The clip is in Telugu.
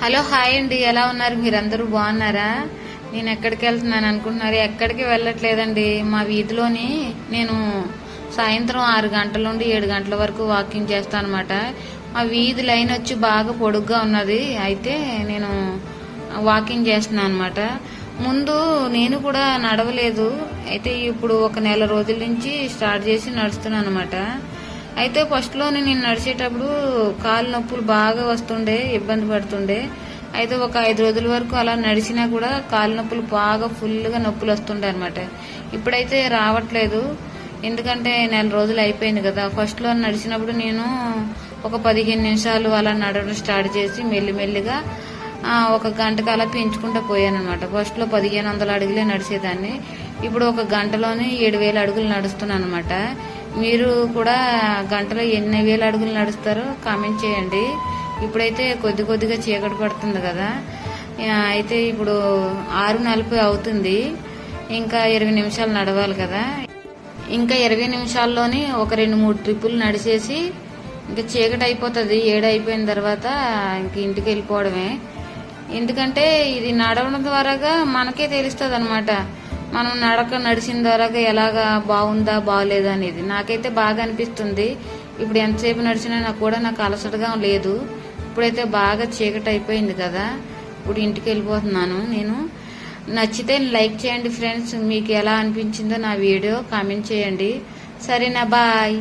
హలో హాయ్ అండి. ఎలా ఉన్నారు? మీరందరూ బాగున్నారా? నేను ఎక్కడికి వెళ్తున్నాను అనుకుంటున్నారు? ఎక్కడికి వెళ్ళట్లేదండి. మా వీధిలోని నేను సాయంత్రం ఆరు గంటల నుండి ఏడు గంటల వరకు వాకింగ్ చేస్తాను అనమాట మా వీధి లైన్ వచ్చి బాగా పొడుగ్గా ఉన్నది. అయితే నేను వాకింగ్ చేస్తున్నాను అనమాట ముందు నేను కూడా నడవలేదు. అయితే ఇప్పుడు ఒక నెల రోజుల నుంచి స్టార్ట్ చేసి నడుస్తున్నాను అనమాట అయితే ఫస్ట్లో నేను నడిచేటప్పుడు కాలు నొప్పులు బాగా వస్తుండే ఇబ్బంది పడుతుండే. అయితే ఒక ఐదు రోజుల వరకు అలా నడిచినా కూడా కాలు నొప్పులు బాగా ఫుల్గా నొప్పులు వస్తుండే అనమాట ఇప్పుడైతే రావట్లేదు. ఎందుకంటే నెల రోజులు అయిపోయింది కదా. ఫస్ట్లో నడిచినప్పుడు నేను ఒక పదిహేను నిమిషాలు అలా నడవడం స్టార్ట్ చేసి మెల్లిమెల్లిగా ఒక గంటకు అలా పెంచుకుంటూ పోయాను అనమాట ఫస్ట్లో పదిహేను వందల అడుగులే నడిచేదాన్ని. ఇప్పుడు ఒక గంటలోనే ఏడు వేల అడుగులు నడుస్తున్నాను అనమాట మీరు కూడా గంటలో ఎన్ని వేల అడుగులు నడుస్తారో కామెంట్ చేయండి. ఇప్పుడైతే కొద్ది కొద్దిగా చీకటి పడుతుంది కదా. అయితే ఇప్పుడు ఆరు నలభై అవుతుంది. ఇంకా ఇరవై నిమిషాలు నడవాలి కదా. ఇంకా ఇరవై నిమిషాల్లోనే ఒక రెండు మూడు ట్రిప్పులు నడిచేసి ఇంకా చీకటి అయిపోతుంది. ఏడు అయిపోయిన తర్వాత ఇంక ఇంటికి వెళ్ళిపోవడమే. ఎందుకంటే ఇది నడవడం ద్వారాగా మనకే తెలుస్తుంది అనమాట మనం నడక నడిచిన ద్వారా ఎలాగా బాగుందా బాగలేదా అనేది నాకైతే బాగా అనిపిస్తుంది. ఇప్పుడు ఎంతసేపు నడిచినా నాకు కూడా నాకు అలసటగా లేదు. ఇప్పుడైతే బాగా చీకటి అయిపోయింది కదా. ఇప్పుడు ఇంటికి వెళ్ళిపోతున్నాను నేను. నచ్చితే లైక్ చేయండి ఫ్రెండ్స్. మీకు ఎలా అనిపించిందో నా వీడియో కామెంట్ చేయండి. సరేనా బాయ్.